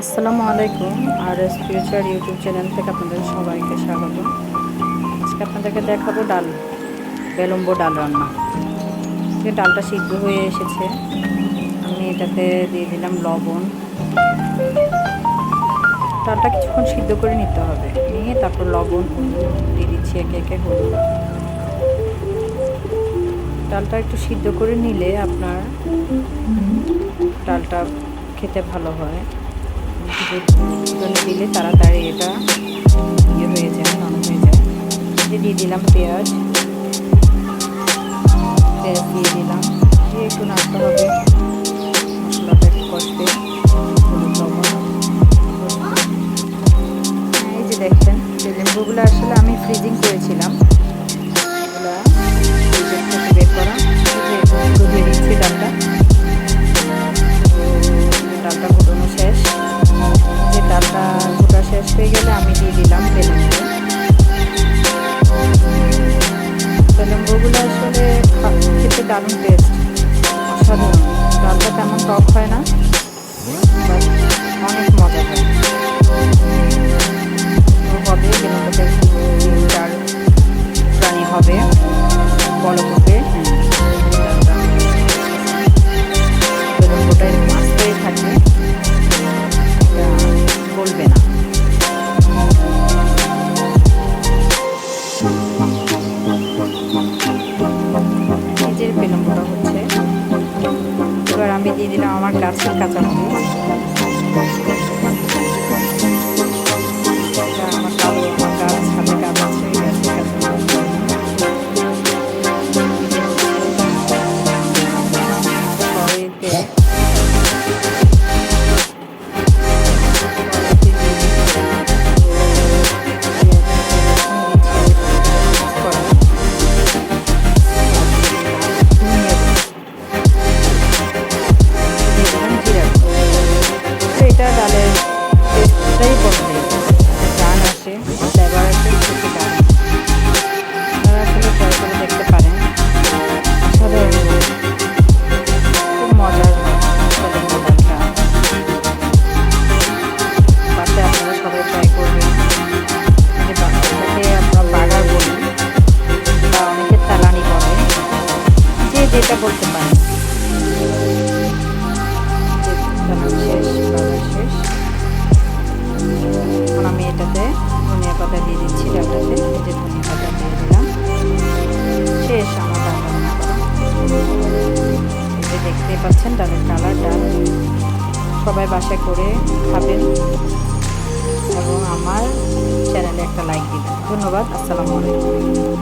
আসসালামু আলাইকুম আর spiritual YouTube channel থেকে আপনাদের সবাইকে স্বাগত। আজকে আপনাদেরকে দেখাবো ডাল, বেলম্ব ডাল রান্না। যে ডালটা সিদ্ধ হয়ে এসেছে, আমি এটাতে দিয়ে দিলাম লবণ। ডালটা কিছুক্ষণ সিদ্ধ করে নিতে হবে, নিয়ে তারপর লবণ দিয়ে দিচ্ছি একে একে হলুদ। ডালটা একটু সিদ্ধ করে নিলে আপনার ডালটা খেতে ভালো হয়। জন্য দিলে তাড়াতাড়ি এটা ইয়ে হয়ে যায়, নরম হয়ে যায়। যে দিয়ে দিলাম পেঁয়াজ পেঁয়াজ দিয়ে দিলাম। দিয়ে একটু নাড়তে হবে। মশলাটা একটু কষতে। এই যে দেখছেন যে লেম্বুগুলো আসলে আমি ফ্রিজিং করেছিলাম। ডালটা তেমন হয় না অনেক হবে ডাল রানি হবে বড় আমি দিয়ে দিলাম আমার গাছের কাঁচামরিচ আমার টেস্টটাই বদলে গান আসে ফ্লেভার আসে খুবই দারুণ আপনারা আসলে ট্রাই করে দেখতে পারেন। খুব মজার তেলেঙ্গা আপনারা সবাই ট্রাই করবেন। যে আমরা বাগার বলি, বা অনেকে তালানি বলে যে যেটা বলতে পারেন। শেষ দেখতেই পাচ্ছেন ডালের কালার ডাল সবাই বাসায় করে খাবেন। এবং আমার চ্যানেলে একটা লাইক দিবেন। ধন্যবাদ, আসসালামু আলাইকুম।